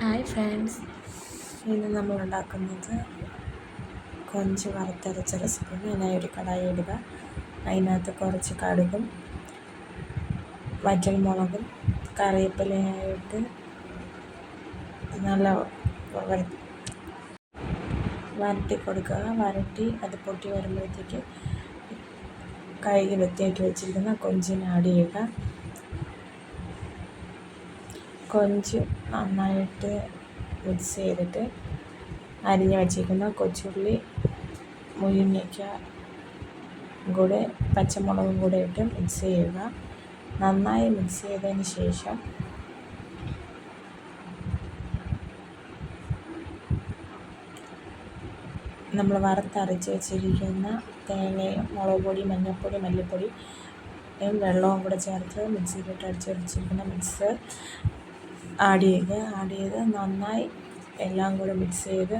Hi friends. ഇന്ന് നമ്മൾ ഉണ്ടാക്കുന്നത് കൊഞ്ച് വറുത്തരച്ച റെസിപ്പിയാണ്. അതിനായി ഒരു കടായി ഇടുക. അതിനകത്ത് കുറച്ച് കടുകും വറ്റൽമുളകും കറിവേപ്പിലയായിട്ട് നല്ല വര- വരട്ടി കൊടുക്കുക. വരട്ടി അത് പൊട്ടി വരുമ്പോഴത്തേക്ക് കഴുകി വൃത്തിയാക്കി വെച്ചിരിക്കുന്ന കൊഞ്ചിന് ആഡ് ചെയ്യുക. കൊഞ്ച് നന്നായിട്ട് മിക്സ് ചെയ്തിട്ട് അരിഞ്ഞ് വെച്ചിരിക്കുന്ന കൊച്ചുള്ളി മുരിങ്ങയ്ക്ക കൂടെ പച്ചമുളകും കൂടെ ഇട്ട് മിക്സ് ചെയ്യുക. നന്നായി മിക്സ് ചെയ്തതിന് ശേഷം നമ്മൾ വറുത്തരച്ച് വെച്ചിരിക്കുന്ന തേങ്ങയും മുളക് പൊടി മഞ്ഞൾപ്പൊടി മല്ലിപ്പൊടി വെള്ളവും കൂടെ ചേർത്ത് മിക്സിയിലിട്ട് അടിച്ച് വെച്ചിരിക്കുന്ന മിക്സ് ആഡ് ചെയ്യുക. ആഡ് ചെയ്ത് നന്നായി എല്ലാം കൂടെ മിക്സ് ചെയ്ത്